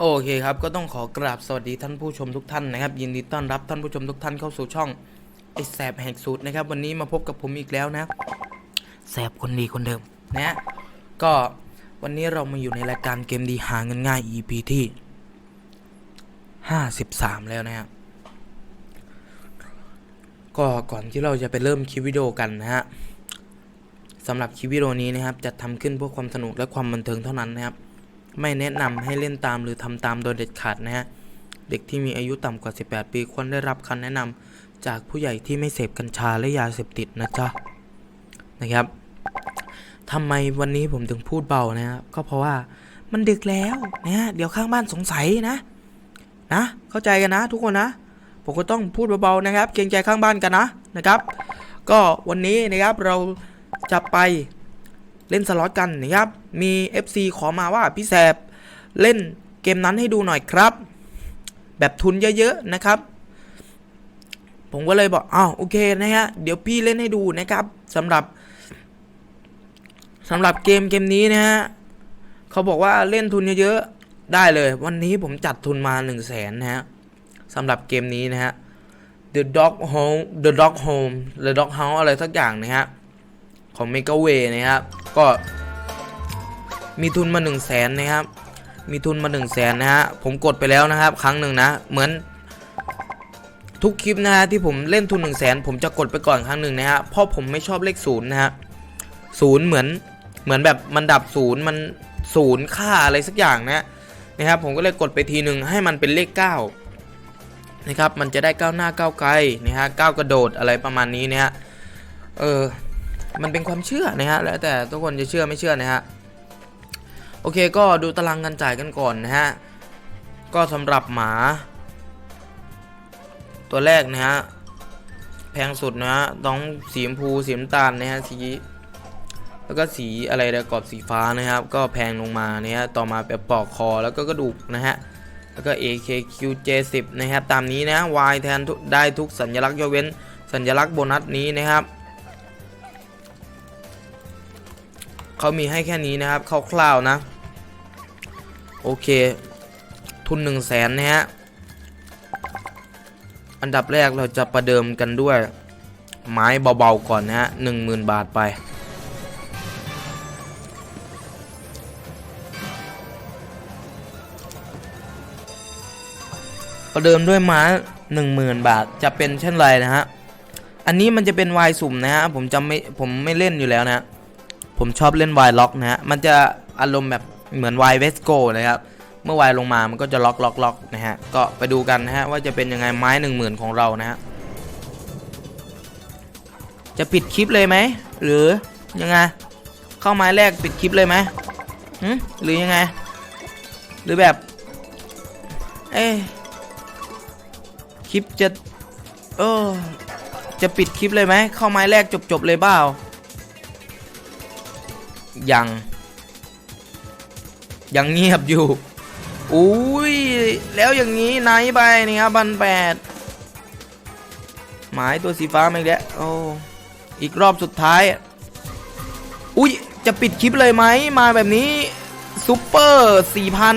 โอเคครับ ก็ต้องขอกราบสวัสดีท่านผู้ชมทุกท่านนะครับ ยินดีต้อนรับท่านผู้ชมทุกท่านเข้าสู่ช่องไอแสบแหกสูตรนะครับ วันนี้มาพบกับผมอีกแล้วนะแสบคนดีคนเดิมนะฮะก็วันนี้เรามาอยู่ในรายการเกมดีหาเงินง่าย EP ที่ 53 แล้วนะครับ ก็ก่อนที่เราจะไปเริ่มคลิปวิดีโอกันนะฮะสำหรับคลิปวิดีโอนี้นะครับจะทำขึ้นเพื่อความสนุกและความบันเทิงเท่านั้นนะครับ ไม่แนะนำให้เล่นตามหรือทำตามโดยเด็ดขาดนะฮะเด็กที่มีอายุต่ำกว่า 18 ปีควรได้รับคำแนะนำจากผู้ใหญ่ที่ไม่เสพกัญชาและยาเสพติดนะจ๊ะนะครับทำไมวันนี้ผมถึงพูดเบานะครับก็เพราะว่ามันดึกแล้วนะเดี๋ยวข้างบ้านสงสัยนะ นะ เข้าใจกันนะทุกคนนะ ผมก็ต้องพูดเบาๆนะครับ เกรงใจข้างบ้านกันนะนะครับ ก็วันนี้นะครับเราจะไปเล่นสล็อตกันนะครับ มี FC ขอมาว่าพี่แสบเล่นเกมนั้นให้ดูหน่อยครับ แบบทุนเยอะๆนะครับ ผมก็เลยบอกอ้าวโอเคนะฮะเดี๋ยวพี่เล่นให้ดูนะครับสำหรับสำหรับเกมเกมนี้นะฮะเขาบอกว่าเล่นทุนเยอะๆได้เลย วันนี้ผมจัดทุนมา 1 0 0 0 0แสนนะฮะ สำหรับเกมนี้นะฮะ The Dog Home The Dog Home The Dog House อะไรสักอย่างนะฮะ ของเมกาเวนะครับ ก็มีทุนมา1 0 0 0 0แสนนะครับ มีทุนมา1 0 0 0 0แสนนะฮะ ผมกดไปแล้วนะครับ ครั้งหนึ่งนะ เหมือนทุกคลิปนะฮะที่ผมเล่นทุน1 0 0 0 0แสนผมจะกดไปก่อนครั้งหนึ่งนะฮะ เพราะผมไม่ชอบเลขศูนย์นะฮะศูนย์เหมือนเหมือนแบบมันดับศูนย์มันศูนย์ค่าอะไรสักอย่างนะนะครับผมก็เลยกดไปทีหนึ่งให้มันเป็นเลข 9 นะครับมันจะได้ก้าวหน้าก้าวไกลนะฮะก้าวกระโดดอะไรประมาณนี้นะฮะเออมันเป็นความเชื่อนะฮะแล้วแต่ทุกคนจะเชื่อไม่เชื่อนะฮะโอเคก็ดูตารางการจ่ายกันก่อนนะฮะก็สำหรับหมา ตัวแรกนะฮะแพงสุดนะฮะต้องสีชมพูสีน้ำตาลนะฮะสีแล้วก็สีอะไรนะกรอบสีฟ้านะครับ ก็แพงลงมานะฮะต่อมาแบบปอกคอแล้วก็กระดูกนะฮะ แล้วก็ AKQJ10 นะครับตามนี้นะ Y แทนได้ทุกสัญลักษณ์ยกเว้นสัญลักษณ์โบนัสนี้นะครับเขามีให้แค่นี้นะครับคร่าวๆนะ โอเค ทุน 1 0 0 0 0แสนนะฮะ อันดับแรกเราจะประเดิมกันด้วย ไม้เบาๆก่อนนะฮะ10,000บาทไป ประเดิมด้วยม้า 10,000 บาทจะเป็นเช่นไรนะฮะ อันนี้มันจะเป็นวายสุ่มนะฮะผมจำไม่ผมไม่เล่นอยู่แล้วนะผมชอบเล่นวายล็อกนะฮะมันจะอารมณ์แบบเหมือนวายเวสโกนะครับเมื่อวายลงมามันก็จะล็อกล็อกล็อกนะฮะก็ไปดูกันนะฮะว่าจะเป็นยังไงไม้หนึ่งหมื่นของเรานะฮะจะปิดคลิปเลยไหมหรือยังไงเข้าไม้แรกปิดคลิปเลยไหมหรือยังไง หรือแบบ เอ๊ คลิปจะ เออ จะปิดคลิปเลยไหม เข้าไม้แรกจบๆเลยเปล่า ยัง ยังเงียบอยู่ อุ้ย แล้วอย่างนี้ไหนไปนี่ครับบันแปดหมายตัวสีฟ้ามาอีกแล้วโอ้อีกรอบสุดท้าย อุ้ย จะปิดคลิปเลยไหม มาแบบนี้ซูเปอร์สี่พัน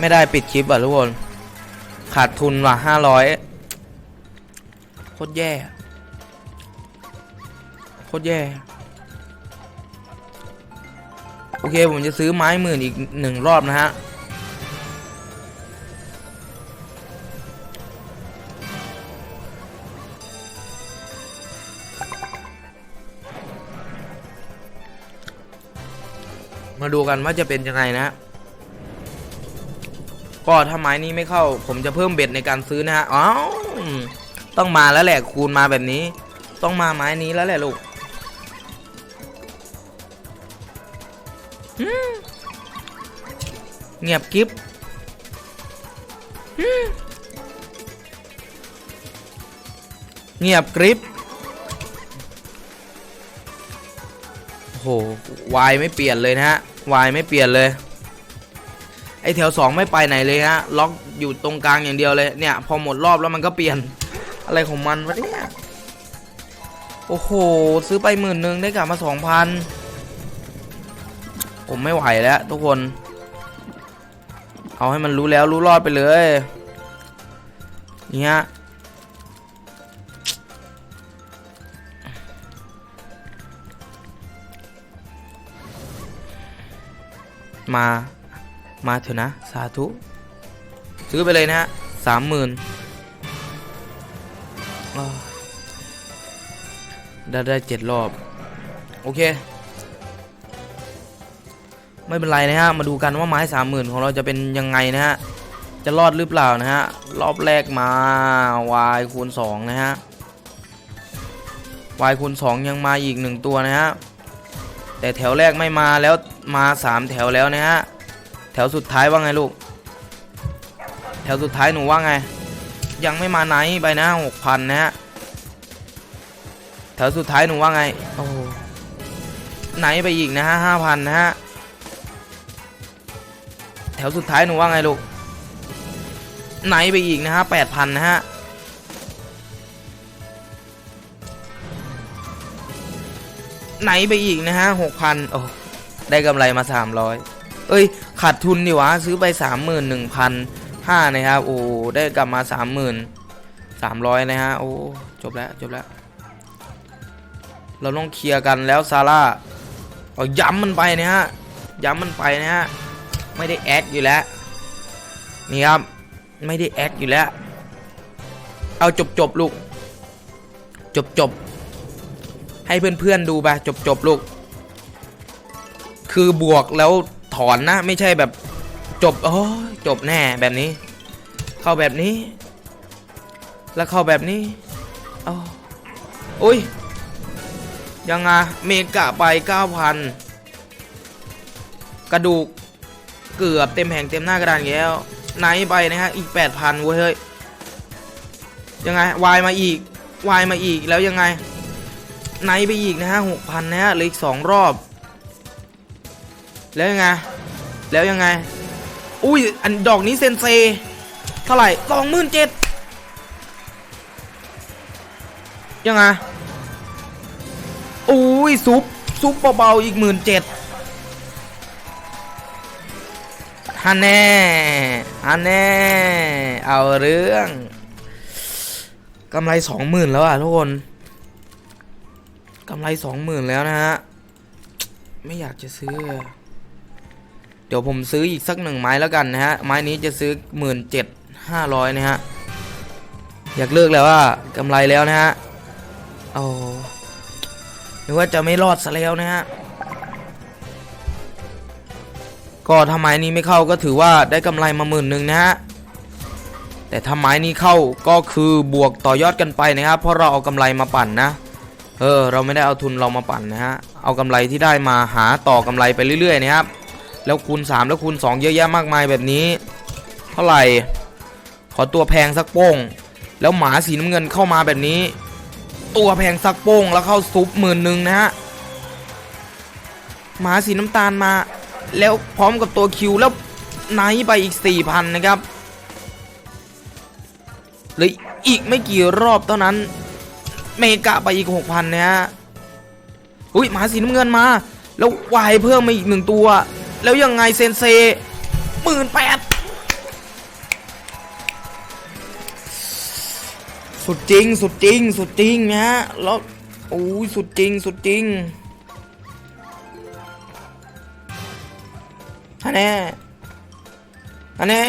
ไม่ได้ปิดคลิปอะทุกคน ขาดทุนว่ะห้าร้อยโคตรแย่ โคตรแย่ โอเค ผมจะซื้อไม้หมื่นอีกหนึ่งรอบนะฮะมาดูกันว่าจะเป็นยังไงนะฮะ ก็ถ้าไม้นี้ไม่เข้า ผมจะเพิ่มเบ็ดในการซื้อนะฮะอ้าวต้องมาแล้วแหละคูณมาแบบนี้ ต้องมาไม้นี้แล้วแหละลูกเงียบกิฟเงียบกริบโอ้โหวายไม่เปลี่ยนเลยนะฮะวายไม่เปลี่ยนเลย แถวสองไม่ไปไหนเลยฮะล็อกอยู่ตรงกลางอย่างเดียวเลยเนี่ย พอหมดรอบแล้วมันก็เปลี่ยนอะไรของมันวะเนี่ยโอ้โห ซื้อไปหมื่นหนึ่งได้กลับมาสองพันผมไม่ไหวแล้วทุกคน เอาให้มันรู้แล้วรู้รอดไปเลยเนี่ยมา มาเถอะนะ สาธุ ซื้อไปเลยนะฮะสามหมื่นได้ได้เจ็ดรอบ โอเค ไม่เป็นไรนะฮะ มาดูกันว่าไม้สามหมื่นของเราจะเป็นยังไงนะฮะ จะรอดหรือเปล่านะฮะ รอบแรกมา y คูณสองนะฮะ y คูณสองยังมาอีกหนึ่งตัวนะฮะ แต่แถวแรกไม่มาแล้วมาสามแถวแล้วนะฮะ วสุดท้ายว่าไงลูก แถวสุดท้ายหนูว่าไง ยังไม่มาไหนไปนะหกพันนะฮะแถวสุดท้ายหนูว่าไงโอ้ไหนไปอีกนะฮะห้าพันนะฮะแถวสุดท้ายหนูว่าไงลูกไหนไปอีกนะฮะแปดพันนะฮะไหนไปอีกนะฮะหกพันโอ้ได้กำไรมาสามร้อย เอ้ยขาดทุนดิวะซื้อไปสามหมื่นหนึ่งพันห้านะครับโอ้ได้กลับมาสามหมื่นสามร้อยนะฮะโอ้จบแล้วจบแล้ว เราต้องเคลียร์กันแล้วซาร่าเอาย้ำมันไปนะฮะย้ำมันไปนะฮะไม่ได้แอคอยู่แล้วนี่ครับไม่ได้แอคอยู่แล้ว เอาจบจบลูก จบจบให้เพื่อนๆดูไปจบจบลูก คือบวกแล้ว ถอนนะ ไม่ใช่แบบจบโอ้จบแน่แบบนี้ เข้าแบบนี้ แล้วเข้าแบบนี้โอ้อุ้ยยังไงเมกะไป 9,000 กระดูกเกือบเต็มแห่งเต็มหน้ากระดานแล้วไนไปนะฮะอีก 8,000เว้ยเฮ้ยยังไงวายมาอีกวายมาอีกแล้วยังไงไนไปอีกนะฮะ6,000นะฮะเหลืออีก2รอบ แล้วยังไง แล้วยังไง อุ้ย อันดอกนี้เซนเซ เท่าไหร่สองหมื่นเจ็ดยังไง อุ้ย ซุป ซุปเบาๆอีกหมื่นเจ็ดฮันแน่ฮันแน่ เอาเรื่องกำไรสองหมื่นแล้วอะทุกคนกำไรสองหมื่นแล้วนะฮะ ไม่อยากจะซื้อ เดี๋ยวผมซื้ออีกสักหนึ่งไม้แล้วกันนะฮะ ไม้นี้จะซื้อหมื่นเจ็ดห้าร้อยนะฮะ อยากเลิกแล้วว่ากำไรแล้วนะฮะโอ้หรือว่าจะไม่รอดซะแล้วนะฮะ ก็ถ้าไม้นี้ไม่เข้าก็ถือว่าได้กำไรมาหมื่นหนึ่งนะฮะ แต่ถ้าไม้นี้เข้าก็คือบวกต่อยอดกันไปนะครับ เพราะเราเอากำไรมาปั่นนะ เออ เราไม่ได้เอาทุนเรามาปั่นนะฮะ เอากำไรที่ได้มาหาต่อกำไรไปเรื่อยๆนะครับ แล้วคูณ 3 แล้วคูณ 2 เยอะแยะมากมายแบบนี้ เท่าไหร่ ขอตัวแพงสักโป้ง แล้วหมาสีน้ำเงินเข้ามาแบบนี้ ตัวแพงสักโป้งแล้วเข้าซุปหมื่นหนึ่งนะฮะหมาสีน้ำตาลมา แล้วพร้อมกับตัวคิวแล้วไนท์ไปอีก 4,000 นะครับเหลยอีกไม่กี่รอบเท่านั้น เมกะไปอีก 6,000 นะฮะอุ้ยหมาสีน้ำเงินมา แล้ววายเพิ่มมาอีกหนึ่งตัว แล้วยังไงเซนเซหมื่นแปดสุดจริง สุดจริง สุดจริงนะฮะแล้วโอ้ยสุดจริง สุดจริงฮะแน่ฮะแน่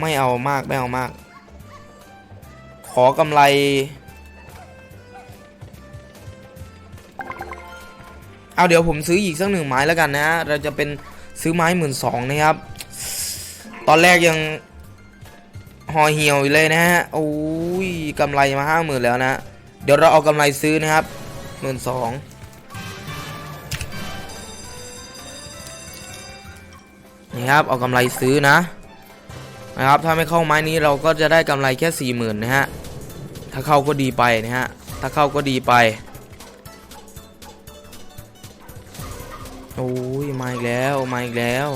ไม่เอามาก ไม่เอามาก ขอกำไร เอาเดี๋ยวผมซื้ออีกสักหนึ่งไม้แล้วกันนะฮะเราจะเป็นซื้อไม้หมื่นสองนะครับ ตอนแรกยังหอเหี่ยวอยู่เลยนะฮะโอ้ยกำไรมาห้าหมื่นแล้วนะเดี๋ยวเราเอากำไรซื้อนะครับหมื่นสองนี่ครับเอากำไรซื้อนะนะครับถ้าไม่เข้าไม้นี้เราก็จะได้กำไรแค่สี่หมื่นนะฮะถ้าเข้าก็ดีไปนะฮะถ้าเข้าก็ดีไป โอ้ยมาอีกแล้วมาอีกแล้ว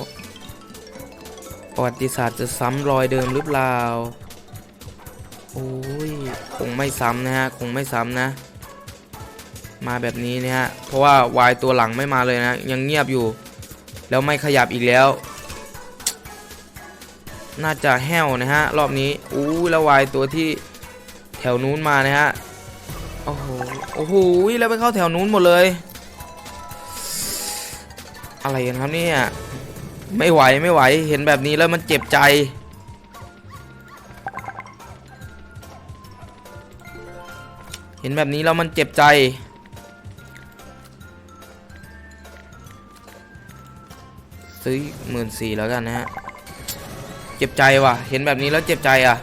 ประวัติศาสตร์จะซ้ำรอยเดิมหรือเปล่าโอ้ยคงไม่ซ้ำนะฮะคงไม่ซ้ำนะ มาแบบนี้นะฮะเพราะว่าวายตัวหลังไม่มาเลยนะ ยังเงียบอยู่ แล้วไม่ขยับอีกแล้ว น่าจะแห้วนะฮะรอบนี้อู้แล้ววายตัวที่แถวนู้นมานะฮะโอ้โหโอ้โหแล้วไปเข้าแถวนู้นหมดเลย อะไรกันครับเนี่ย ไม่ไหวไม่ไหวเห็นแบบนี้แล้วมันเจ็บใจ เห็นแบบนี้แล้วมันเจ็บใจ ซื้อหมื่นสี่แล้วกันนะฮะ เจ็บใจว่ะ เห็นแบบนี้แล้วเจ็บใจอะ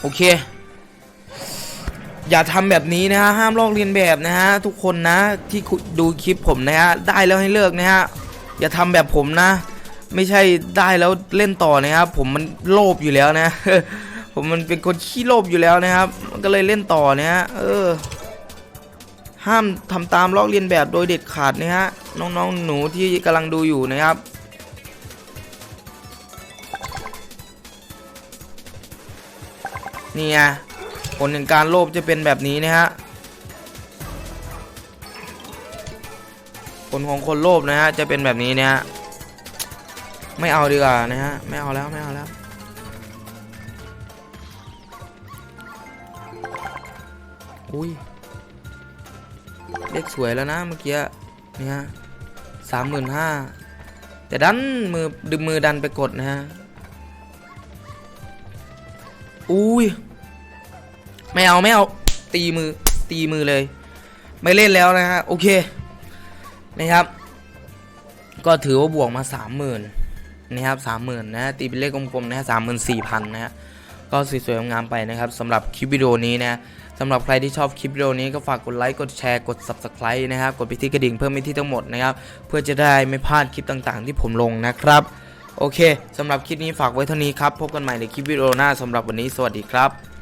โอเค อย่าทำแบบนี้นะฮะห้ามลอกเลียนแบบนะฮะทุกคนนะที่ดูคลิปผมนะฮะได้แล้วให้เลิกนะฮะอย่าทำแบบผมนะ ไม่ใช่ได้แล้วเล่นต่อนะครับผมมันโลภอยู่แล้วนะ ผมมันเป็นคนขี้โลภอยู่แล้วนะครับ มันก็เลยเล่นต่อนะฮะเออ ห้ามทำตามลอกเลียนแบบโดยเด็ดขาดนะฮะน้องๆหนูที่กำลังดูอยู่นะครับนี่ไง ผลแห่งการโลภจะเป็นแบบนี้นะฮะผลของคนโลภนะฮะจะเป็นแบบนี้นะฮะไม่เอาดีกว่านะฮะไม่เอาแล้วไม่เอาแล้วอุ้ยเลขสวยแล้วนะเมื่อกี้นี่ฮะสามหมื่นห้าแต่ดันมือดึงมือดันไปกดนะฮะอุ้ย ไม่เอาไม่เอาตีมือตีมือเลย ไม่เล่นแล้วนะฮะโอเคนะครับ ก็ถือว่าบวกมาสามหมื่นนะครับสามหมื่นนะฮะตีเป็นเลขกลมๆนะฮะสามหมื่นสี่พันนะฮะก็สวยๆงามๆไปนะครับสำหรับคลิปวิดีโอนี้นะสำหรับใครที่ชอบคลิปวิดีโอนี้ก็ฝากกดไลค์กดแชร์กด subscribe นะครับกดไปที่กระดิ่งเพื่อไม่ที่ทั้งหมดนะครับเพื่อจะได้ไม่พลาดคลิปต่างๆ ที่ผมลงนะครับ โอเคสำหรับคลิปนี้ฝากไว้เท่านี้ครับพบกันใหม่ในคลิปวิดีโอหน้าสำหรับวันนี้สวัสดีครับ